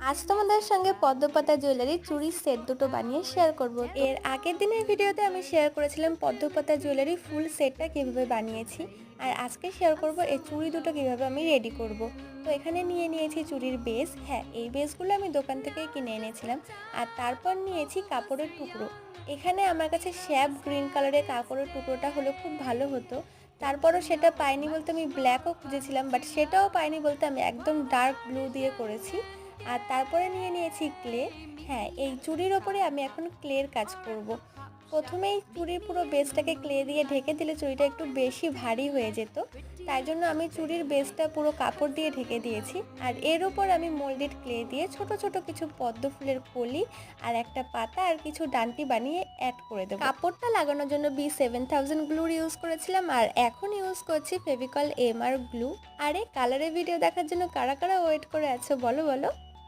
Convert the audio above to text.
আজ তোমাদের সঙ্গে পদ্মপাতা জুয়েলারি চুড়ির সেট দুটো বানিয়ে শেয়ার করব। এর আগের দিনের ভিডিওতে আমি শেয়ার করেছিলাম পদ্মপাতা জুয়েলারি ফুল সেটটা কীভাবে বানিয়েছি আর আজকে শেয়ার করব এই চুড়ি দুটো কীভাবে আমি রেডি করব। তো এখানে নিয়ে নিয়েছি চুড়ির বেস হ্যাঁ এই বেসগুলো আমি দোকান থেকেই কিনে এনেছিলাম আর তারপর নিয়েছি কাপড়ের টুকরো। এখানে আমার কাছে শ্যাপ গ্রিন কালারের কাপড়ের টুকরোটা হলে খুব ভালো হতো। তারপরও সেটা পাইনি বলতে আমি ব্ল্যাকও খুঁজেছিলাম বাট সেটাও পাইনি বলতে আমি একদম ডার্ক ব্লু দিয়ে করেছি। আর তারপরে নিয়ে নিয়েছি ক্লে। হ্যাঁ এই চুড়ির ওপরে আমি এখন ক্লের কাজ করব। প্রথমেই চুড়ির পুরো বেসটাকে ক্লে দিয়ে ঢেকে দিলে চুড়িটা একটু বেশি ভারী হয়ে যেত। তাই জন্য আমি চুড়ির বেসটা পুরো কাপড় দিয়ে ঢেকে দিয়েছি। আর এর উপর আমি মোল্ডেড ক্লে দিয়ে ছোট ছোট কিছু পদ্ম ফুলের কলি আর একটা পাতা আর কিছু ডান্টি বানিয়ে অ্যাড করে দেবো। কাপড়টা লাগানোর জন্য বি সেভেন থাউজেন্ড গ্লুর ইউজ করেছিলাম আর এখন ইউজ করছি ফেভিকল এম আর গ্লু আরে কালারের ভিডিও দেখার জন্য কারা কারা ওয়েট করে আছো বলো বলো।